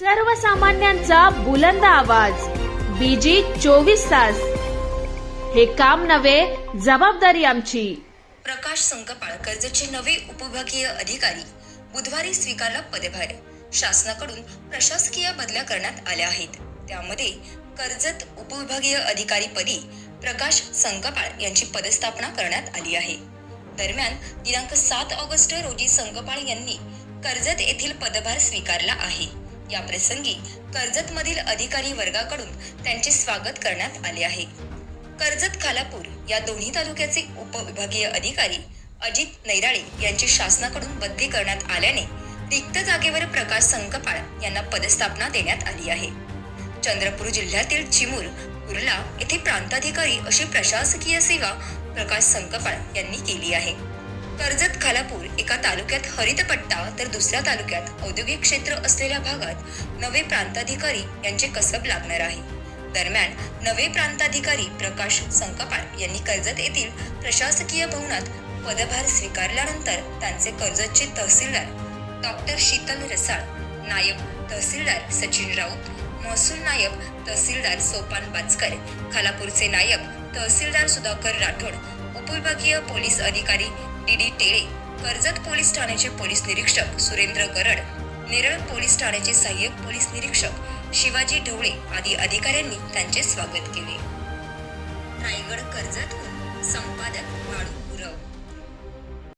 सर्वसामान्यांचा बुलंद आवाज. बीजी चोवीस तास. हे काम नव्हे जबाबदारी आमची. प्रकाश संकपाळ कर्जतचे नवे उपविभागीय अधिकारी बुधवारी स्वीकारला पदभार. शासनाकडून प्रशासकीय बदल्या करण्यात आल्या आहेत. त्यामध्ये कर्जत उपविभागीय अधिकारी पदी प्रकाश संकपाळ यांची पदस्थापना करण्यात आली आहे. दरम्यान दिनांक सात ऑगस्ट रोजी संकपाळ यांनी कर्जत येथील पदभार स्वीकारला आहे. या प्रसंगी कर्जतमधील अधिकारी वर्गाकडून त्यांचे स्वागत करण्यात आले आहे. कर्जत खालापूर या दोन्ही तालुक्याचे उपविभागीय अधिकारी अजित नैराळे यांची शासनाकडून बदली करण्यात आल्याने रिक्त जागेवर प्रकाश संकपाळ यांना पदस्थापना देण्यात आली आहे. चंद्रपूर जिल्ह्यातील चिमूर कुर्ला येथे प्रांताधिकारी अशी प्रशासकीय सेवा प्रकाश संकपाळ यांनी केली आहे. कर्जत खालापूर एका तालुक्यात हरितपट्टा तर दुसऱ्या तालुक्यात औद्योगिक क्षेत्र असलेल्या भागात नवे प्रांताधिकारी यांचे कसब लागणार आहे. दरम्यान नवे प्रांताधिकारी प्रकाश संकपाळ यांनी कर्जत येथील प्रशासकीय भवनात पदभार स्वीकारल्यानंतर त्यांचे कर्जतचे तहसीलदार डॉक्टर शीतल रसाळ नायब तहसीलदार सचिन राऊत महसूल नायब तहसीलदार सोपान बाचकर खालापूरचे नायब तहसीलदार सुधाकर राठोड उपविभागीय पोलीस अधिकारी D D Tele Karjat police ठाण्याचे पोलीस निरीक्षक सुरेंद्र गरड नेरळ पोलीस ठाण्याचे सहाय्यक पोलीस निरीक्षक शिवाजी ढवळे आदी अधिकाऱ्यांनी त्यांचे स्वागत केले. रायगड कर्जतहून संपादक बाळू गुरव.